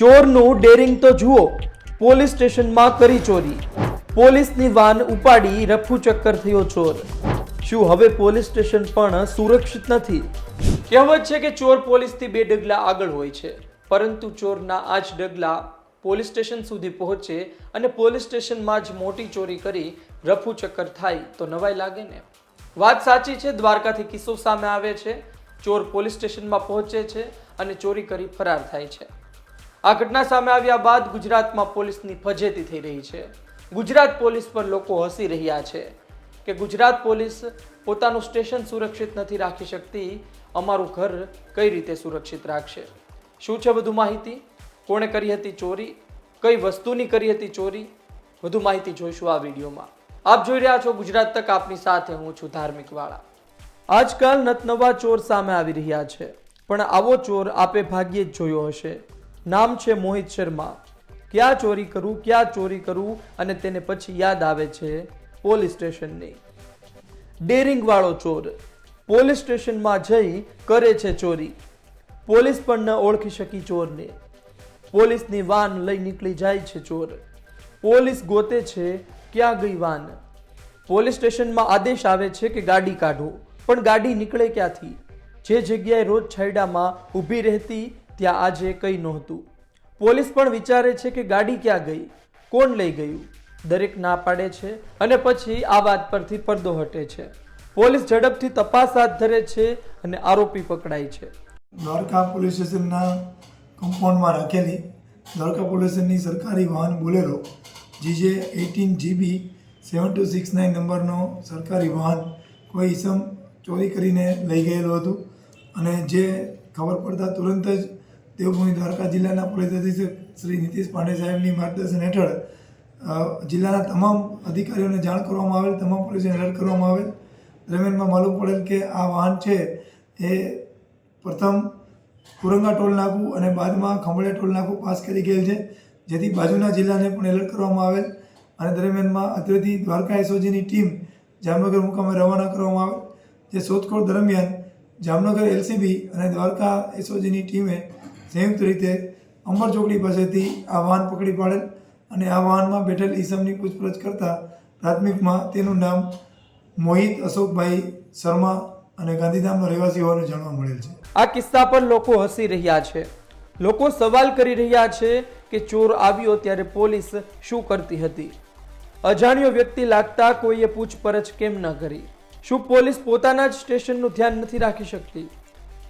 ચોરનું daring તો જુઓ, police સ્ટેશનમાં કરી ચોરી. પોલીસની વાન ઉપાડી રફુ ચક્કર થયો ચોર. શું હવે પોલીસ સ્ટેશન પણ સુરક્ષિત નથી? કહેવત છે કે ચોર પોલીસથી બે ડગલા આગળ હોય છે, પરંતુ ચોરના આ જ ડગલા પોલીસ સ્ટેશન સુધી પહોંચે અને પોલીસ સ્ટેશનમાં જ મોટી ચોરી કરી રફુ ચક્કર થાય તો નવાઈ લાગે ને? વાત સાચી છે, દ્વારકાથી કિસ્સો સામે આવે છે. ચોર પોલીસ સ્ટેશનમાં પહોંચે છે અને ચોરી કરી ફરાર થાય છે. આ ઘટના સામે આવ્યા બાદ ગુજરાતમાં પોલીસની ફજેતી થઈ રહી છે. ગુજરાત પોલીસ પર લોકો હસી રહ્યા છે કે ગુજરાત પોલીસ પોતાનું સ્ટેશન સુરક્ષિત નથી રાખી શકતી, અમારું ઘર કઈ રીતે સુરક્ષિત રાખશે? શું છે વધુ માહિતી? કોણે કરી હતી ચોરી? કઈ વસ્તુની કરી હતી ચોરી? વધુ માહિતી જોઈશું આ વિડીયોમાં. આપ જોઈ રહ્યા છો ગુજરાત તક, આપની સાથે હું છું ધાર્મિક વાળા. આજકાલ નતનવા ચોર સામે આવી રહ્યા છે, પણ આવો ચોર આપે ભાગ્યે જ જોયો હશે. નામ છે મોહિત શર્મા. ક્યાં ચોરી કરું, ક્યાં ચોરી કરું અને તેને પછી યાદ આવે છે પોલીસ સ્ટેશનની. ડેરિંગ વાળો ચોર. પોલીસ સ્ટેશનમાં જઈ કરે છે ચોરી. પોલીસ પણ ન ઓળખી શકી ચોરને. પોલીસની વાન લઈ નીકળી જાય છે ચોર. પોલીસ ગોતે છે ક્યાં ગઈ વાન. પોલીસ સ્ટેશનમાં આદેશ આવે છે કે ગાડી કાઢો. પણ ગાડી નીકળે ક્યાંથી? જે જગ્યાએ રોજ છાયડામાં ઊભી રહેતી ત્યાં આજે કંઈ નહોતું. પોલીસ પણ વિચારે છે કે ગાડી ક્યાં ગઈ, કોણ લઈ ગયું, દરેક ના પાડે છે અને પછી આ વાત પરથી પડદો હટે છે. પોલીસ ઝડપથી તપાસ હાથ ધરે છે અને આરોપી પકડાય છે. દ્વારકા પોલીસ સ્ટેશનના કમ્પાઉન્ડમાં રાખેલી દ્વારકા પોલીસ સ્ટેશનની સરકારી વાહન Bolero GJ eighteen GB seven two six nine નંબરનો સરકારી વાહન કોઈ ઈસમ ચોરી કરીને લઈ ગયેલું હતું અને જે ખબર પડતા તુરંત જ દેવભૂમિ દ્વારકા જિલ્લાના પોલીસ અધિક્ષક શ્રી નીતિશ પાંડે સાહેબની માર્ગદર્શન હેઠળ જિલ્લાના તમામ અધિકારીઓને જાણ કરવામાં આવેલ, તમામ પોલીસને એલર્ટ કરવામાં આવેલ. દરમિયાનમાં માલુમ પડેલ કે આ વાહન છે એ પ્રથમ કુરંગા ટોલ નાકુ અને બાદમાં ખંભળિયા ટોલ નાકુ પાસ કરી ગયેલ છે, જેથી બાજુના જિલ્લાને પણ એલર્ટ કરવામાં આવેલ અને દરમિયાનમાં અત્રેથી દ્વારકા એસઓજીની ટીમ જામનગર મુકામે રવાના કરવામાં આવેલ. જે શોધખોળ દરમિયાન જામનગર એલસીબી અને દ્વારકા એસઓજીની ટીમે સંયુક્ત રીતે અમર ચોકડી પાસેથી આ વાહન પકડી પાડેલ અને આ વાહનમાં બેઠેલ ઈસમની પૂછપરછ કરતાં પ્રાથમિકમાં તેનું નામ મોહિત અશોકભાઈ શર્મા અને ગાંધીધામનો રહેવાસી હોવાનું જાણવા મળેલ છે. આ કિસ્સા પર લોકો હસી રહ્યા છે. લોકો સવાલ કરી રહ્યા છે કે ચોર આવ્યો ત્યારે પોલીસ શું કરતી હતી? અજાણ્યો વ્યક્તિ લાગતા કોઈએ પૂછપરછ કેમ ન કરી? શું પોલીસ પોતાના જ સ્ટેશનનું ધ્યાન નથી રાખી શકતી?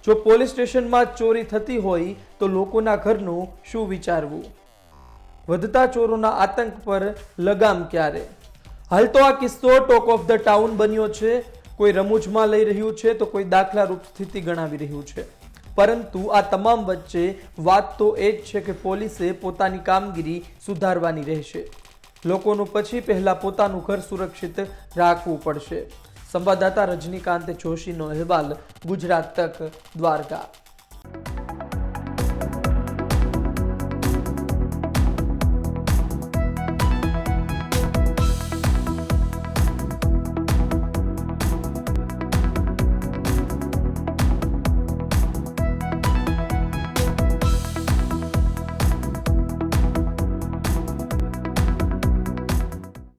જો પોલીસ સ્ટેશનમાં ચોરી થતી હોય તો લોકોના ઘરનું શું વિચારવું? વધતા ચોરોના આતંક પર લગામ ક્યારે? હાલ તો આ કિસ્સો ટોક ઓફ ધ ટાઉન બન્યો છે. કોઈ રમૂજમાં લઈ રહ્યું છે તો કોઈ દાખલારૂપ સ્થિતિ ગણાવી રહ્યું છે. પરંતુ આ તમામ વચ્ચે વાત તો એ જ છે કે પોલીસે પોતાની કામગીરી સુધારવાની રહેશે. લોકોનું પછી પહેલાં પોતાનું ઘર સુરક્ષિત રાખવું પડશે. સંવાદદાતા રજનીકાંત જોશીનો અહેવાલ ગુજરાત તક દ્વારકા